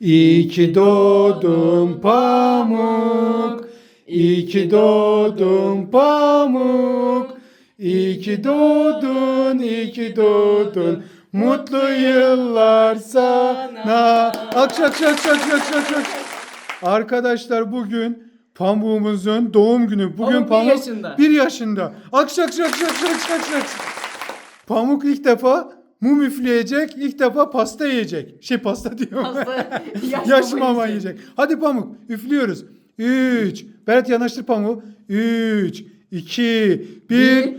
İyi ki doğdun pamuk. İyi ki doğdun pamuk. İyi ki doğdun, iyi ki doğdun. Mutlu yıllar sana. Alkış, alkış, alkış, alkış, alkış, alkış. Arkadaşlar bugün pamuğumuzun doğum günü. Bugün Pamuk bir pamuk yaşında. bir yaşında. Alkış, alkış, alkış, alkış, alkış, alkış. Pamuk ilk defa mum üfleyecek, ilk defa pasta yiyecek. Şey pasta diyorum. Pasta, yaş Yaş mama yiyecek. Hadi Pamuk üflüyoruz. 3. Berat yanaştır Pamuk. 3, 2, 1.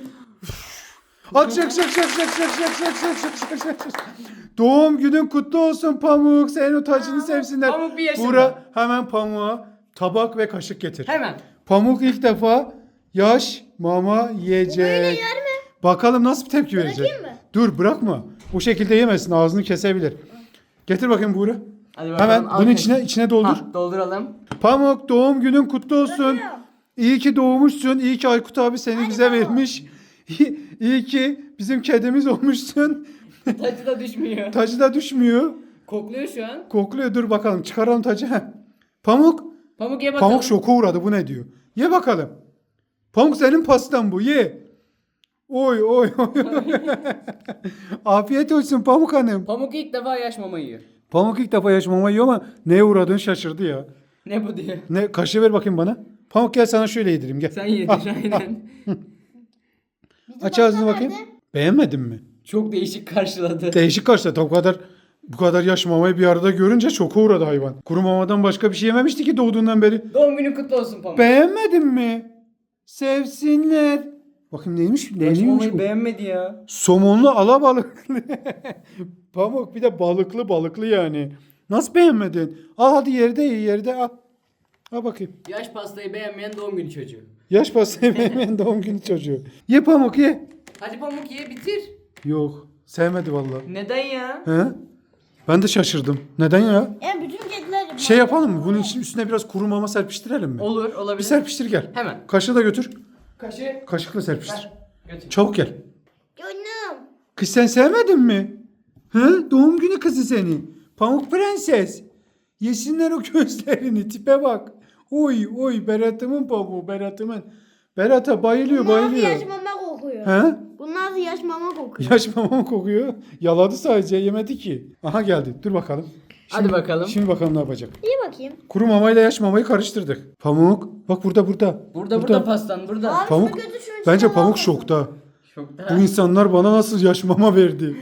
Alkış alkış alkış alkış alkış alkış alkış alkış alkış alkış alkış alkış. Doğum günün kutlu olsun Pamuk. Senin o tacını sevsinler. Pamuk bir yaşında. Bura hemen Pamuk'a tabak ve kaşık getir. Hemen. Pamuk ilk defa yaş mama yiyecek. Böyle yer mi? Bakalım nasıl bir tepki verecek. Bırakayım mı? Dur bırakma. Bu şekilde yemesin. Ağzını kesebilir. Getir bakayım. Hadi bakalım. Hemen al bunun içine içine doldur. Ha, dolduralım. Pamuk doğum günün kutlu olsun. İyi ki doğmuşsun. İyi ki Aykut abi seni bize vermiş. İyi ki bizim kedimiz olmuşsun. Tacı da düşmüyor. Tacı da düşmüyor. Kokluyor şu an. Kokluyor. Dur bakalım çıkaralım tacı. Heh. Pamuk. Pamuk ye bakalım. Pamuk şoka uğradı. Bu ne diyor? Ye bakalım. Pamuk senin pastan bu. Ye. Oy oy oy. Afiyet olsun Pamuk Hanım. Pamuk ilk defa yaş mama yiyor. Pamuk ilk defa yaşmama yiyor ama neye uğradığını şaşırdı ya. Ne bu diyor. Ne kaşığı ver bakayım bana. Pamuk gel sana şöyle yedireyim gel. Sen yedir aynen. Bizim Aç ağzını bakayım. Beğenmedin mi? Çok değişik karşıladı. Değişik karşıladı. Bu kadar bu kadar yaş mamayı bir arada görünce çok uğradı hayvan. Kuru mamadan başka bir şey yememişti ki doğduğundan beri. Doğum günün kutlu olsun Pamuk. Beğenmedin mi? Sevsinler. Bakayım neymiş? Neymiş bu? beğenmedi ya. Somonlu alabalıklı. Pamuk bir de balıklı balıklı yani. Nasıl beğenmedin? Al hadi yerde ye yerde al. Al bakayım. Yaş pastayı beğenmeyen doğum günü çocuğu. Yaş pastayı beğenmeyen doğum günü çocuğu. Ye Pamuk ye. Hadi Pamuk ye bitir. Yok. Sevmedi vallahi. Neden ya? He? Ben de şaşırdım. Neden ya? Yani bütün kediler Şey yapalım mı? Bunun için üstüne biraz kuru mama serpiştirelim mi? Olur Bir olabilir. serpiştir gel. Hemen. Kaşığı da götür. Kaşı. Kaşıkla serpiştir. Ver. Götür. Çabuk gel. Gönlüm. Kız sen sevmedin mi? Hı? Doğum günü kızı seni. Pamuk prenses. Yesinler o gözlerini. Tipe bak. Oy oy Berat'ımın pamuğu Berat'ımın. Berat'a bayılıyor Bunlar bayılıyor. yaş mama kokuyor. He? Bunlar da yaş mama kokuyor. Yaş mama kokuyor. Yaladı sadece yemedi ki. Aha geldi. Dur bakalım. Hadi bakalım. Şimdi bakalım ne yapacak. İyi bakayım. Kuru mamayla yaş mamayı karıştırdık. Pamuk. Bak burada burada. Burada burada pastan burada. Abi Pamuk. Bence Pamuk al. şokta. Şokta. Bu insanlar bana nasıl yaş mama verdi?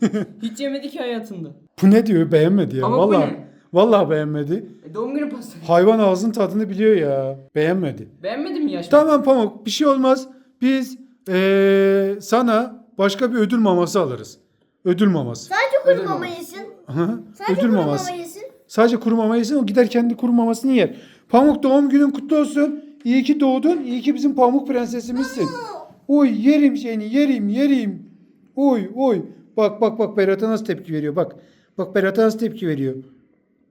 Hiç yemedi ki hayatında. Bu ne diyor? Beğenmedi ya. Ama bu vallahi. ne? Vallahi beğenmedi. E, doğum günü pastası. Hayvan ağzın tadını biliyor ya. Beğenmedi. Beğenmedin mi yaş? Tamam Pamuk bir şey olmaz. Biz eee, sana başka bir ödül maması alırız. Ödül maması. Sadece Ödül kuru mama mama. yesin. Hı, Sadece ödül maması. mama yesin. Sadece kuru mama yesin o gider kendi kuru mamasını yer. Pamuk doğum günün kutlu olsun. İyi ki doğdun. İyi ki bizim pamuk prensesimizsin. Oy yerim seni yerim yerim. Oy oy. Bak bak bak Berat'a nasıl tepki veriyor bak. Bak Berat'a nasıl tepki veriyor.